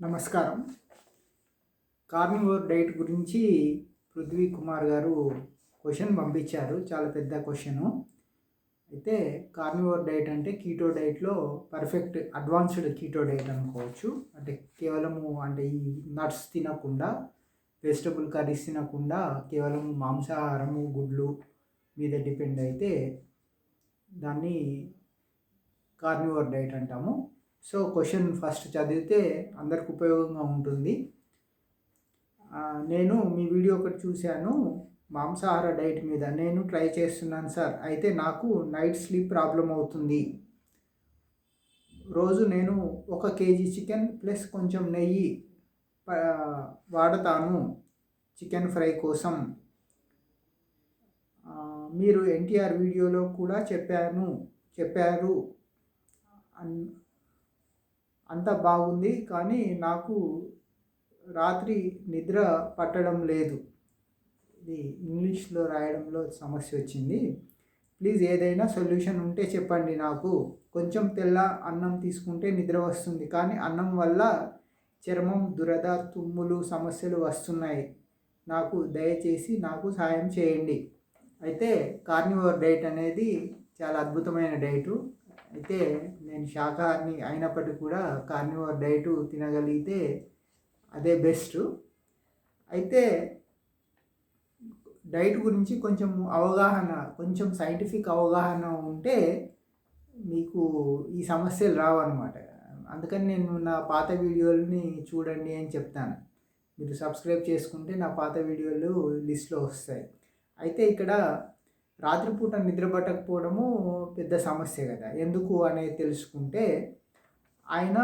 నమస్కారం. Carnivore diet గురించి పృథ్వీ కుమార్ గారు క్వశ్చన్ పంపించారు. చాలా పెద్ద క్వశ్చను. అయితే కార్నివోర్ డైట్ అంటే కీటో డైట్లో పర్ఫెక్ట్ అడ్వాన్స్డ్ కీటో డైట్ అనుకోవచ్చు. అంటే కేవలము అంటే ఈ నట్స్ తినకుండా వెజిటబుల్ కర్రీస్ తినకుండా కేవలం మాంసాహారము గుడ్లు మీద డిపెండ్ అయితే దాన్ని కార్నివోర్ డైట్ అంటాము. సో క్వశ్చన్ ఫస్ట్ చదివితే అందరికి ఉపయోగంగా ఉంటుంది. నేను మీ వీడియో ఒకటి చూశాను. మాంసాహార డైట్ మీద నేను ట్రై చేస్తున్నాను సార్. అయితే నాకు నైట్ స్లీప్ ప్రాబ్లం అవుతుంది. రోజు నేను ఒక కేజీ చికెన్ ప్లస్ కొంచెం నెయ్యి వాడతాను చికెన్ ఫ్రై కోసం. మీరు ఎన్టీఆర్ వీడియోలో కూడా చెప్పాను చెప్పారు. అన్ అంత బాగుంది కానీ నాకు రాత్రి నిద్ర పట్టడం లేదు. ఇది ఇంగ్లీష్లో రాయడంలో సమస్య వచ్చింది. ప్లీజ్ ఏదైనా సొల్యూషన్ ఉంటే చెప్పండి నాకు. కొంచెం తెల్ల అన్నం తీసుకుంటే నిద్ర వస్తుంది కానీ అన్నం వల్ల చర్మం దురద తుమ్ములు సమస్యలు వస్తున్నాయి. నాకు దయచేసి నాకు సాయం చేయండి. అయితే కార్నివర్ డైట్ అనేది చాలా అద్భుతమైన డైటు. అయితే నేను శాకాహారిని అయినప్పటికీ కూడా కార్నివర్ డైట్ తినగలిగితే అదే బెస్ట్. అయితే డైట్ గురించి కొంచెం అవగాహన కొంచెం సైంటిఫిక్ అవగాహన ఉంటే మీకు ఈ సమస్యలు రావన్నమాట. అందుకని నేను నా పాత వీడియోలని చూడండి అని చెప్తాను. మీరు సబ్స్క్రైబ్ చేసుకుంటే నా పాత వీడియోలు లిస్ట్లో వస్తాయి. అయితే ఇక్కడ రాత్రిపూట నిద్రపట్టకపోవడము పెద్ద సమస్య కదా. ఎందుకు అనేది తెలుసుకుంటే ఆయన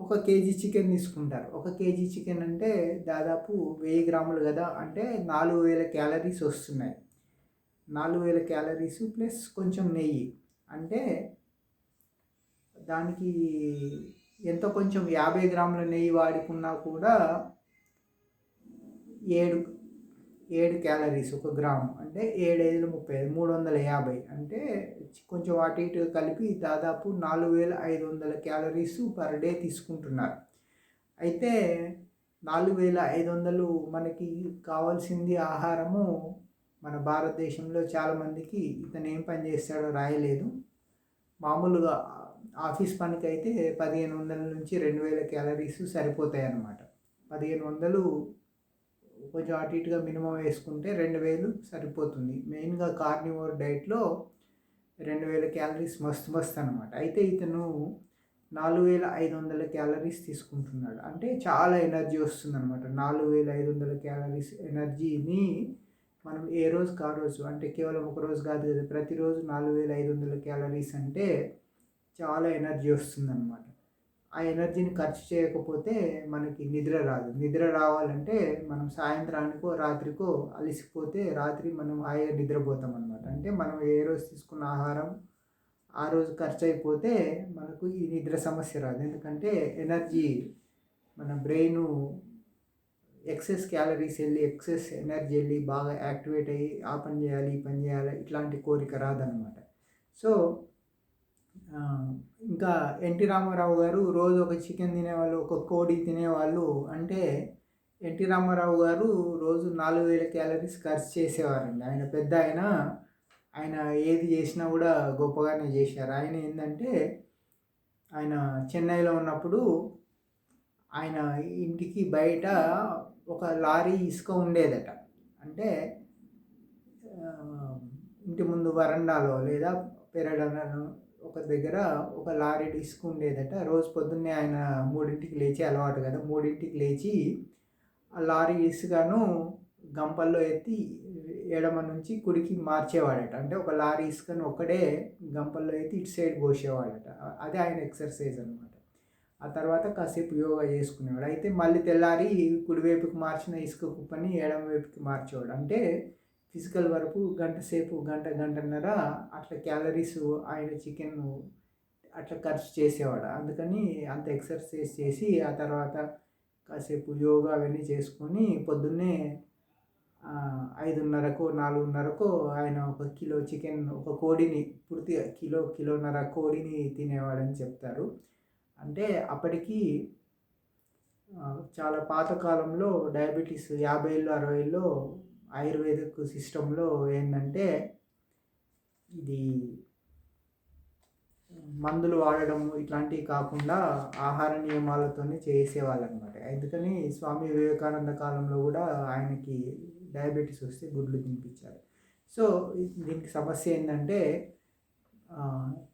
ఒక కేజీ చికెన్ తీసుకుంటారు. ఒక కేజీ చికెన్ అంటే దాదాపు వెయ్యి గ్రాములు కదా. అంటే నాలుగు వేల క్యాలరీస్ వస్తున్నాయి. నాలుగు వేల క్యాలరీస్ ప్లస్ కొంచెం నెయ్యి. అంటే దానికి ఎంత కొంచెం యాభై గ్రాముల నెయ్యి వాడుకున్నా కూడా ఏడు ఏడు క్యాలరీస్ ఒక గ్రాము అంటే ఏడు ఐదులు ముప్పై ఐదు మూడు వందల యాభై అంటే కొంచెం అటు ఇటు కలిపి దాదాపు నాలుగు వేల ఐదు వందల క్యాలరీస్ పర్ డే తీసుకుంటున్నారు. అయితే నాలుగు వేల ఐదు వందలు మనకి కావాల్సింది ఆహారము మన భారతదేశంలో చాలామందికి ఇతను ఏం పని చేస్తాడో రాయలేదు. మామూలుగా ఆఫీస్ పనికి అయితే పదిహేను వందల నుంచి రెండు వేల క్యాలరీస్ సరిపోతాయి అన్నమాట పదిహేను వందలు కొంచెం అటు ఇటుగా మినిమం వేసుకుంటే రెండు వేలు సరిపోతుంది. మెయిన్గా కార్నివోర్ డైట్లో రెండు వేల క్యాలరీస్ మస్తు మస్తు అనమాట అయితే ఇతను నాలుగు వేల ఐదు వందల క్యాలరీస్ తీసుకుంటున్నాడు. అంటే చాలా ఎనర్జీ వస్తుంది అనమాట నాలుగు వేల ఐదు వందల క్యాలరీస్ ఎనర్జీని మనం ఏ రోజు కా రోజు అంటే కేవలం ఒక రోజు కాదు కదా ప్రతిరోజు నాలుగు వేల ఐదు వందల క్యాలరీస్ అంటే చాలా ఎనర్జీ వస్తుంది అనమాట ఆ ఎనర్జీని ఖర్చు చేయకపోతే మనకి నిద్ర రాదు. నిద్ర రావాలంటే మనం సాయంత్రానికో రాత్రికో అలసిపోతే రాత్రి మనం హాయిగా నిద్రపోతాం అనమాట అంటే మనం ఏ రోజు తీసుకున్న ఆహారం ఆ రోజు ఖర్చు అయిపోతే మనకు ఈ నిద్ర సమస్య రాదు. ఎందుకంటే ఎనర్జీ మన బ్రెయిన్ ఎక్సెస్ క్యాలరీస్ వెళ్ళి ఎక్సెస్ ఎనర్జీ వెళ్ళి బాగా యాక్టివేట్ అయ్యి ఆ పని చేయాలి ఈ పని చేయాలి ఇట్లాంటి కోరిక రాదనమాట సో ఇంకా ఎన్టీ రామారావు గారు రోజు ఒక చికెన్ తినేవాళ్ళు ఒక కోడి తినేవాళ్ళు అంటే ఎన్టీ రామారావు గారు రోజు నాలుగు వేల క్యాలరీస్ ఖర్చు చేసేవారండి. ఆయన పెద్ద ఆయన ఆయన ఏది చేసినా కూడా గొప్పగానే చేశారు. ఆయన ఏంటంటే ఆయన చెన్నైలో ఉన్నప్పుడు ఆయన ఇంటికి బయట ఒక లారీ ఇసుక ఉండేదట. అంటే ఇంటి ముందు వరండాలో లేదా పెరడను ఒక దగ్గర ఒక లారీ డిస్క్ ఉండేదట. రోజు పొద్దున్నే ఆయన మూడింటికి లేచి అలవాటు కదా. మూడింటికి లేచి ఆ లారీ ఇసుకను గంపల్లో ఎత్తి ఎడమ నుంచి కుడికి మార్చేవాడట. అంటే ఒక లారీ ఇసుకను ఒక్కడే గంపల్లో ఎత్తి ఇటు సైడ్ పోసేవాడట. అదే ఆయన ఎక్సర్సైజ్ అనమాట ఆ తర్వాత కాసేపు యోగా చేసుకునేవాడు. అయితే మళ్ళీ తెల్లారి కుడివైపుకి మార్చిన ఇసుక కుప్పని ఎడమ వైపుకి మార్చేవాడు. అంటే ఫిజికల్ వరకు గంట సేపు గంట గంటన్నర అట్లా క్యాలరీస్ ఆయన చికెన్ అట్లా ఖర్చు చేసేవాడు. అందుకని అంత ఎక్సర్సైజ్ చేసి ఆ తర్వాత కాసేపు యోగా అవన్నీ చేసుకొని పొద్దున్నే ఐదున్నరకు నాలుగున్నరకు ఆయన ఒక కిలో చికెన్ ఒక కోడిని పూర్తిగా కిలో కిలోన్నర కోడిని తినేవాడని చెప్తారు. అంటే అప్పటికి చాలా పాతకాలంలో డయాబెటీస్ యాభైలో అరవైలో ఆయుర్వేదిక్ సిస్టంలో ఏంటంటే ఇది మందులు వాడడం ఇట్లాంటివి కాకుండా ఆహార నియమాలతోనే చేసేవాళ్ళు అనమాట అందుకని స్వామి వివేకానంద కాలంలో కూడా ఆయనకి డయాబెటీస్ వస్తే గుడ్లు తినిపించారు. సో దీనికి సమస్య ఏంటంటే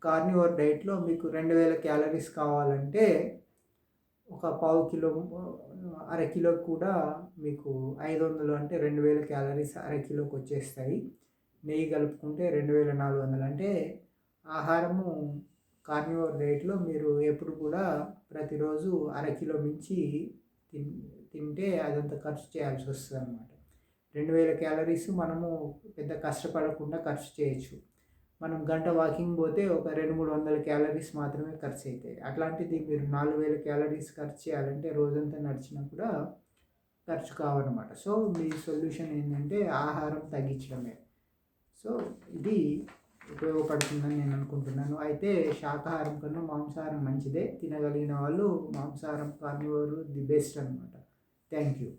కార్నివర్ డైట్లో మీకు రెండు వేల క్యాలరీస్ కావాలంటే ఒక పావు కిలో అర కిలో కూడా మీకు ఐదు వందలు అంటే రెండు వేల క్యాలరీస్ అర కిలోకి వచ్చేస్తాయి. నెయ్యి కలుపుకుంటే రెండు వేల నాలుగు వందలు. అంటే ఆహారము కార్నివర్ డైట్లో మీరు ఎప్పుడు కూడా ప్రతిరోజు అర కిలో మించి తిన్ తింటే అదంతా ఖర్చు చేయాల్సి వస్తుంది అనమాట రెండు వేల క్యాలరీస్ మనము పెద్ద కష్టపడకుండా ఖర్చు చేయొచ్చు. మనం గంట వాకింగ్ పోతే ఒక రెండు మూడు వందల క్యాలరీస్ మాత్రమే ఖర్చు అవుతాయి అట్లాంటిది మీరు నాలుగు వేల క్యాలరీస్ ఖర్చు చేయాలంటే రోజంతా నడిచినా కూడా ఖర్చు కావన్నమాట. సో మీ సొల్యూషన్ ఏంటంటే ఆహారం తగ్గించడమే. సో ఇది ఉపయోగపడుతుందని నేను అనుకుంటున్నాను. అయితే శాకాహారం కన్నా మాంసాహారం మంచిదే. తినగలిగిన వాళ్ళు మాంసాహారం కార్నివోరు ది బెస్ట్ అనమాట థ్యాంక్ యూ.